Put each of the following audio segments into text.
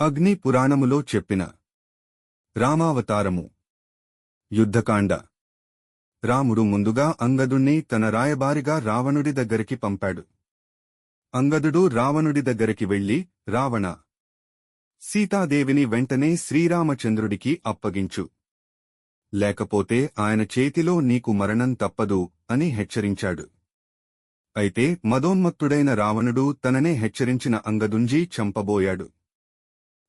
అగ్ని పురాణములో చెప్పిన రామావతారము. యుద్ధకాండ. రాముడు ముందుగా అంగదుణ్ణి తన రాయబారిగా రావణుడి దగ్గరికి పంపాడు. అంగదుడు రావణుడి దగ్గరికి వెళ్ళి రావణ సీతాదేవిని వెంటనే శ్రీరామచంద్రుడికి అప్పగించు. లేకపోతే ఆయన చేతిలో నీకు మరణం తప్పదు అని హెచ్చరించాడు. అయితే మదోన్మత్తుడైన రావణుడు తననే హెచ్చరించిన అంగదుంజీ చంపబోయాడు.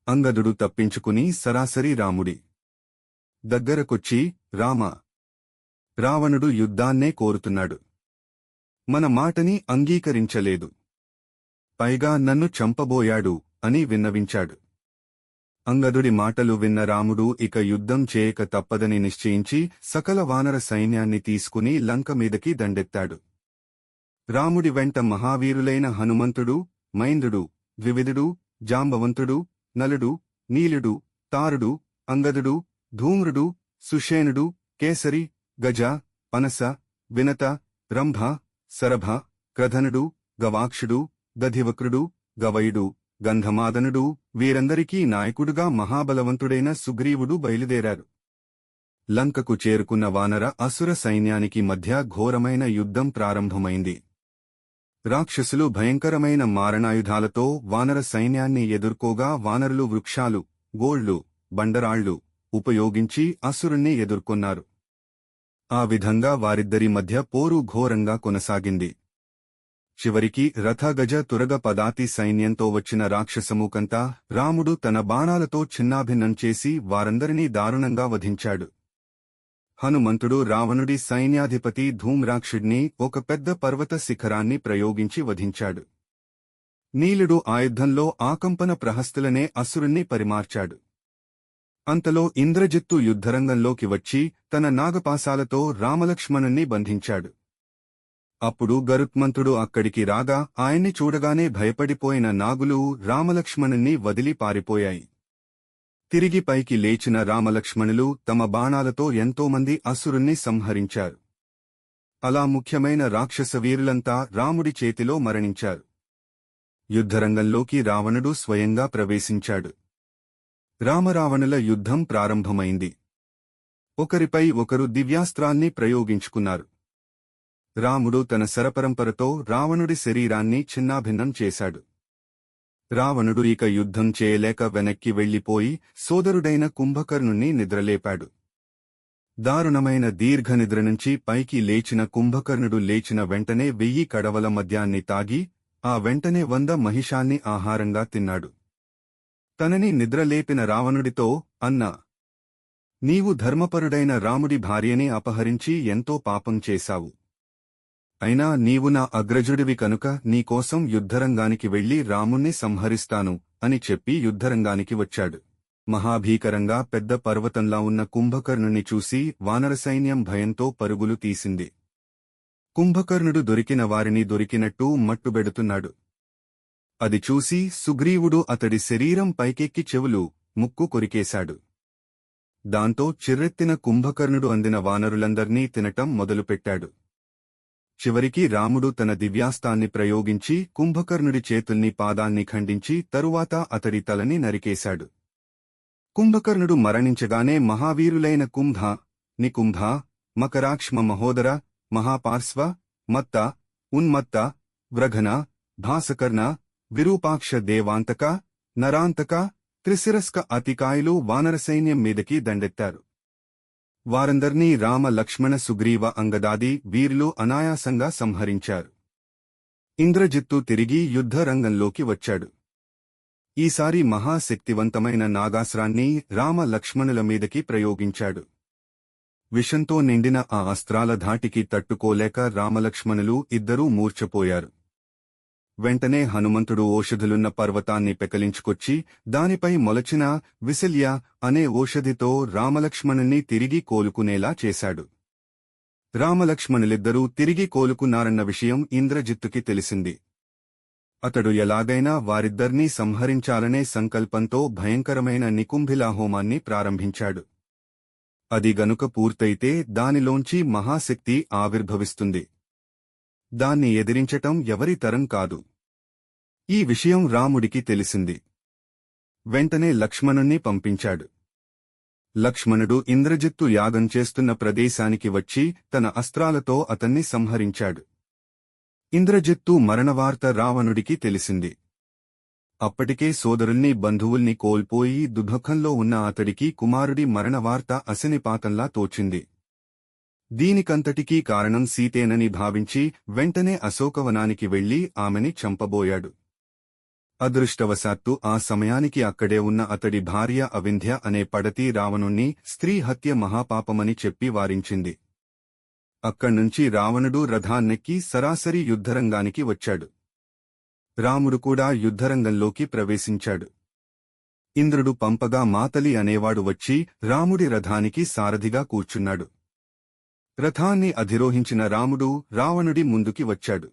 అంగదుడు తప్పించుకుని సరాసరి రాముడి దగ్గరకొచ్చి రామ రావణుడు యుద్ధాన్నే కోరుతున్నాడు. మన మాటని అంగీకరించలేదు. పైగా నన్ను చంపబోయాడు అని విన్నవించాడు. అంగదుడి మాటలు విన్న రాముడు ఇక యుద్ధం చేయక తప్పదని నిశ్చయించి సకల వానర సైన్యాన్ని తీసుకుని లంక మీదకి దండెత్తాడు. రాముడి వెంట మహావీరులైన హనుమంతుడు మైందుడు ద్వివిధుడు జాంబవంతుడు నలుడు నీలుడు తారుడు అంగదుడు ధూమ్రుడు సుషేనుడు కేసరి గజ పనస వినత రంభ సరభ క్రధనుడు గవాక్షుడు గధివక్రుడు గవయుడు గంధమాదనుడు వీరందరికీ నాయకుడుగా మహాబలవంతుడైన సుగ్రీవుడు బయలుదేరారు. లంకకు చేరుకున్న వానర అసుర సైన్యానికి మధ్య ఘోరమైన యుద్ధం ప్రారంభమైంది. రాక్షసులు భయంకరమైన మారణాయుధాలతో వానర సైన్యాన్ని ఎదుర్కోగా వానరులు వృక్షాలు గోళ్ళు బండరాళ్ళు ఉపయోగించి అసురుణ్ణి ఎదుర్కొన్నారు. ఆ విధంగా వారిద్దరి మధ్య పోరు ఘోరంగా కొనసాగింది. చివరికి రథగజ తురగ పదాతి సైన్యంతో వచ్చిన రాక్షసమూకంతా రాముడు తన బాణాలతో చిన్నాభిన్నం చేసి వారందరినీ దారుణంగా వధించాడు. హనుమంతుడు రావణుడి సైన్యాధిపతి ధూమ్రాక్షుడిని ఒక పెద్ద పర్వత శిఖరాన్ని ప్రయోగించి వధించాడు. నీలుడు ఆయుద్ధంలో ఆకంపన ప్రహస్తులనే అసురుణ్ణి పరిమార్చాడు. అంతలో ఇంద్రజిత్తు యుద్ధరంగంలోకి వచ్చి తన నాగపాసాలతో రామలక్ష్మణుణ్ణి బంధించాడు. అప్పుడు గరుత్మంతుడు అక్కడికి రాగా ఆయన్ని చూడగానే భయపడిపోయిన నాగులు రామలక్ష్మణుణ్ణి వదిలి పారిపోయాయి. తిరిగి పైకి లేచిన రామలక్ష్మణులు తమ బాణాలతో ఎంతోమంది అసురుణ్ణి సంహరించారు. అలా ముఖ్యమైన రాక్షస వీరులంతా రాముడి చేతిలో మరణించారు. యుద్ధరంగంలోకి రావణుడు స్వయంగా ప్రవేశించాడు. రామరావణుల యుద్ధం ప్రారంభమైంది. ఒకరిపై ఒకరు దివ్యాస్త్రాన్ని ప్రయోగించుకున్నారు. రాముడు తన శరపరంపరతో రావణుడి శరీరాన్ని చిన్నాభిన్నం చేశాడు. రావణుడు ఇక యుద్ధం చేయలేక వెనక్కి వెళ్ళిపోయి సోదరుడైన కుంభకర్ణుణ్ణి నిద్రలేపాడు. దారుణమైన దీర్ఘనిద్ర నుంచి పైకి లేచిన కుంభకర్ణుడు లేచిన వెంటనే వెయ్యి కడవల మద్యాన్ని తాగి ఆ వెంటనే వంద మహిషాన్ని ఆహారంగా తిన్నాడు. తనని నిద్రలేపిన రావణుడితో అన్నా నీవు ధర్మపరుడైన రాముడి భార్యని అపహరించి ఎంతో పాపం చేశావు. అయినా నీవు నా అగ్రజుడివి కనుక నీకోసం యుద్ధరంగానికి వెళ్ళి రాముణ్ణి సంహరిస్తాను అని చెప్పి యుద్ధరంగానికి వచ్చాడు. మహాభీకరంగా పెద్ద పర్వతంలా ఉన్న కుంభకర్ణుని చూసి వానర సైన్యం భయంతో పరుగులు తీసింది. కుంభకర్ణుడు దొరికిన వారిని దొరికినట్టు మట్టుబెడుతున్నాడు అది చూసి సుగ్రీవుడు అతడి శరీరం పైకెక్కి చెవులు ముక్కు కొరికేశాడు. దాంతో చిర్రెత్తిన కుంభకర్ణుడు అందిన వానరులందర్నీ తినటం మొదలుపెట్టాడు. చివరికి రాముడు తన దివ్యాస్తాన్ని ప్రయోగించి కుంభకర్ణుడి చేతుల్ని పాదాల్ని ఖండించి తరువాత అతడి తలని నరికేశాడు. కుంభకర్ణుడు మరణించగానే మహావీరులైన కుంభ నికుంభ మకరాక్ష్మ మహోదర మహాపార్శ్వ మత్త ఉన్మత్త వ్రఘన భాసకర్ణ విరూపాక్ష దేవాంతక నరాంతక త్రిశిరస్క అతికాయులు వానరసైన్యం మీదకి దండెత్తారు. వారందర్నీ రామ లక్ష్మణ సుగ్రీవ అంగదాది వీరులు అనాయాసంగా సంహరించారు. ఇంద్రజిత్తు తిరిగి యుద్ధరంగంలోకి వచ్చాడు. ఈసారి మహాశక్తివంతమైన నాగాస్రాన్ని రామ లక్ష్మణుల మీదకి ప్రయోగించాడు. విషంతో నిండిన ఆ అస్త్రాల ధాటికి తట్టుకోలేక రామలక్ష్మణులు ఇద్దరూ మూర్ఛపోయారు. వెంటనే హనుమంతుడు ఓషధులున్న పర్వతాన్ని పెకలించుకొచ్చి దానిపై మొలచిన విసిల్య అనే ఓషధితో రామలక్ష్మణుణ్ణి తిరిగి కోలుకునేలా చేశాడు. రామలక్ష్మణులిద్దరూ తిరిగి కోలుకున్నారన్న విషయం ఇంద్రజిత్తుకి తెలిసింది. అతడు ఎలాగైనా వారిద్దర్నీ సంహరించాలనే సంకల్పంతో భయంకరమైన నికుంభిలాహోమాన్ని ప్రారంభించాడు. అది గనుక పూర్తయితే దానిలోంచి మహాశక్తి ఆవిర్భవిస్తుంది. దాన్ని ఎదిరించటం ఎవరి తరం కాదు. ఈ విషయం రాముడికి తెలిసింది. వెంటనే లక్ష్మణుణ్ణి పంపించాడు. లక్ష్మణుడు ఇంద్రజిత్తు యాగం చేస్తున్న ప్రదేశానికి వచ్చి తన అస్త్రాలతో అతన్ని సంహరించాడు. ఇంద్రజిత్తు మరణవార్త రావణుడికి తెలిసింది. అప్పటికే సోదరుల్ని బంధువుల్ని కోల్పోయి దుఃఖంలో ఉన్న అతడికి కుమారుడి మరణవార్త అసినిపాతంలా తోచింది. దీనికంతటికీ కారణం సీతేనని భావించి వెంటనే అశోకవనానికి వెళ్ళి ఆమెని చంపబోయాడు. అదృష్టవశాత్తు ఆ సమయానికి అక్కడే ఉన్న అతడి భార్య అవింధ్య అనే పడతి రావణుణ్ణి స్త్రీ హత్య మహాపాపమని చెప్పి వారించింది. అక్కడ్నుంచి రావణుడు రథాన్నెక్కి సరాసరి యుద్ధరంగానికి వచ్చాడు. రాముడు కూడా యుద్ధరంగంలోకి ప్రవేశించాడు. ఇంద్రుడు పంపగా మాతలి అనేవాడు వచ్చి రాముడి రథానికి సారథిగా కూర్చున్నాడు. రథాన్ని అధిరోహించిన రాముడు రావణుడి ముందుకి వచ్చాడు.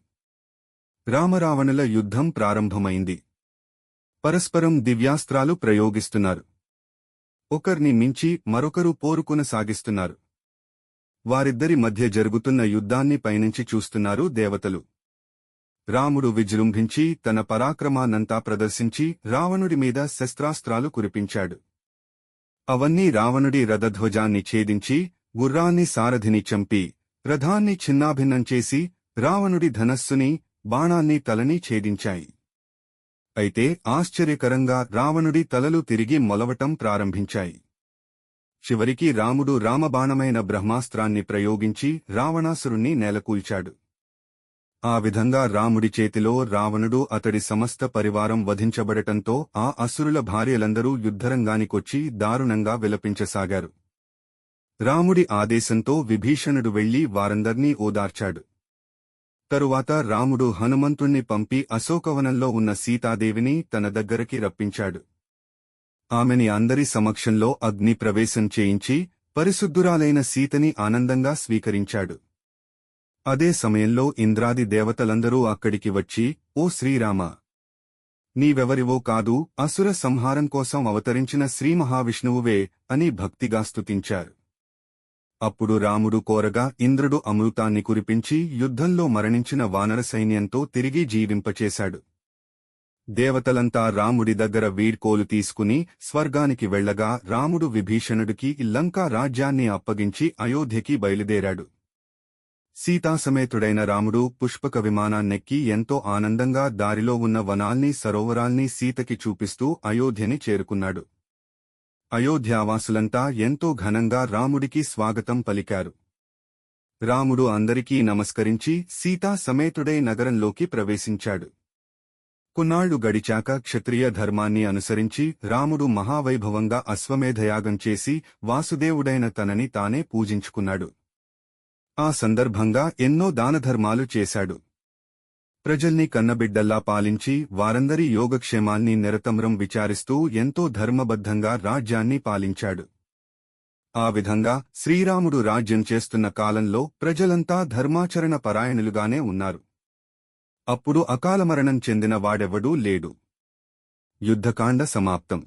రామరావణుల యుద్ధం ప్రారంభమైంది. పరస్పరం దివ్యాస్త్రాలు ప్రయోగిస్తున్నారు. ఒకర్ని మించి మరొకరు పోరుకొనసాగిస్తున్నారు వారిద్దరి మధ్య జరుగుతున్న యుద్ధాన్ని పైనుంచి చూస్తున్నారు దేవతలు. రాముడు విజృంభించి తన పరాక్రమాన్నంతా ప్రదర్శించి రావణుడి మీద శస్త్రాస్త్రాలు కురిపించాడు. అవన్నీ రావణుడి రథధ్వజాన్ని ఛేదించి గుర్రాన్ని సారథిని చంపి రథాన్ని చిన్నాభిన్నం చేసి రావణుడి ధనస్సుని బాణాన్ని తలని ఛేదించాయి. అయితే ఆశ్చర్యకరంగా రావణుడి తలలు తిరిగి మొలవటం ప్రారంభించాయి. చివరికి రాముడు రామబాణమైన బ్రహ్మాస్త్రాన్ని ప్రయోగించి రావణాసురుణ్ణి నేలకూల్చాడు. ఆ విధంగా రాముడి చేతిలో రావణుడు అతడి సమస్త పరివారం వధించబడటంతో ఆ అసురుల భార్యలందరూ యుద్ధరంగానికొచ్చి దారుణంగా విలపించసాగారు. రాముడి ఆదేశంతో విభీషణుడు వెళ్ళి వారందర్నీ ఓదార్చాడు. తరువాత రాముడు హనుమంతుణ్ణి పంపి అశోకవనంలో ఉన్న సీతాదేవిని తన దగ్గరికి రప్పించాడు. ఆమెని అందరి సమక్షంలో అగ్ని ప్రవేశం చేయించి పరిశుద్ధురాలైన సీతని ఆనందంగా స్వీకరించాడు. అదే సమయంలో ఇంద్రాది దేవతలందరూ అక్కడికి వచ్చి ఓ శ్రీరామ! నీవెవరివో కాదు అసుర సంహారం కోసం అవతరించిన శ్రీమహావిష్ణువువే అని భక్తిగా స్తుతించారు. అప్పుడు రాముడు కోరగా ఇంద్రుడు అమృతాన్ని కురిపించి యుద్ధంలో మరణించిన వానర సైన్యంతో తిరిగి జీవింపచేశాడు. దేవతలంతా రాముడి దగ్గర వీడ్కోలు తీసుకుని స్వర్గానికి వెళ్ళగా రాముడు విభీషణుడికి లంకా రాజ్యాన్ని అప్పగించి అయోధ్యకి బయలుదేరాడు. సీతాసమేతుడైన రాముడు పుష్పక విమానాన్నెక్కి ఎంతో ఆనందంగా దారిలో ఉన్న వనాల్ని సరోవరాల్ని సీతకి చూపిస్తూ అయోధ్యని చేరుకున్నాడు. అయోధ్యావాసులంతా ఎంతో ఘనంగా రాముడికి స్వాగతం పలికారు. రాముడు అందరికీ నమస్కరించి సీతా సమేతుడై నగరంలోకి ప్రవేశించాడు. కొన్నాళ్ళు గడిచాక క్షత్రియ ధర్మాన్ని అనుసరించి రాముడు మహావైభవంగా అశ్వమేధయాగం చేసి వాసుదేవుడైన తనని తానే పూజించుకున్నాడు. ఆ సందర్భంగా ఎన్నో దానధర్మాలు చేశాడు. ప్రజల్ని కన్నబిడ్డల్లా పాలించి వారందరి యోగక్షేమాల్ని నిరతమ్రం విచారిస్తూ ఎంతో ధర్మబద్ధంగా రాజ్యాన్ని పాలించాడు. ఆ విధంగా శ్రీరాముడు రాజ్యం చేస్తున్న కాలంలో ప్రజలంతా ధర్మాచరణ పరాయణులుగానే ఉన్నారు. అప్పుడు అకాలమరణం చెందిన వాడెవడూ లేడు. యుద్ధకాండ సమాప్తం.